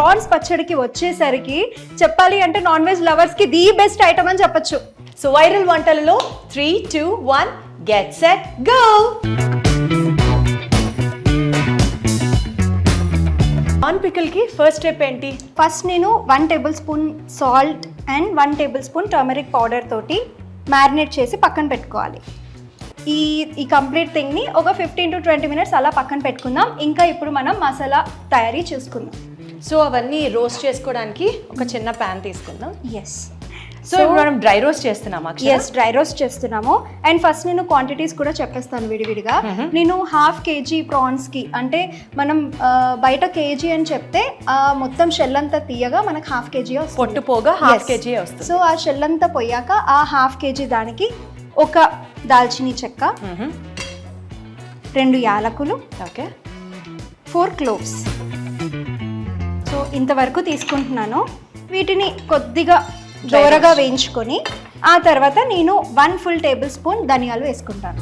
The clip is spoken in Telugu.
ప్రాన్స్ పచ్చడికి వచ్చేసరికి చెప్పాలి అంటే నాన్ వెజ్ లవర్స్కి ది బెస్ట్ ఐటమ్ అని చెప్పొచ్చు. సో వైరల్ వంటలలో three two one get set go on పికల్కి first step ఏంటి? ఫస్ట్ నేను one tablespoon salt and one tablespoon turmeric powder తోటి మ్యారినేట్ చేసి పక్కన పెట్టుకోవాలి. ఈ ఈ కంప్లీట్ థింగ్ని ఒక ఫిఫ్టీన్ టు ట్వంటీ మినిట్స్ అలా పక్కన పెట్టుకుందాం. ఇంకా ఇప్పుడు మనం మసాలా తయారీ చేసుకుందాం. సో అవన్నీ రోస్ట్ చేసుకోవడానికి ఒక చిన్న ప్యాన్ తీసుకుందాం. ఎస్ సో ఇప్పుడు మనం డ్రై రోస్ట్ చేస్తున్నాం ఎస్ డ్రై రోస్ట్ చేస్తున్నాము. అండ్ ఫస్ట్ నేను క్వాంటిటీస్ కూడా చెప్పేస్తాను విడివిడిగా. నేను హాఫ్ కేజీ ప్రాన్స్కి అంటే మనం బయట కేజీ అని చెప్తే ఆ మొత్తం షెల్ అంతా తీయగా మనకు హాఫ్ కేజీ పొట్టు పోగా హాఫ్ కేజీ వస్తుంది. సో ఆ షెల్ అంతా పోయాక ఆ హాఫ్ కేజీ దానికి ఒక దాల్చిని చెక్క రెండు యాలకులు ఓకే. ఫోర్ క్లోవ్స్ ఇంతవరకు తీసుకుంటున్నాను. వీటిని కొద్దిగా దోరగా వేయించుకొని ఆ తర్వాత నేను వన్ ఫుల్ టేబుల్ స్పూన్ ధనియాలు వేసుకుంటాను.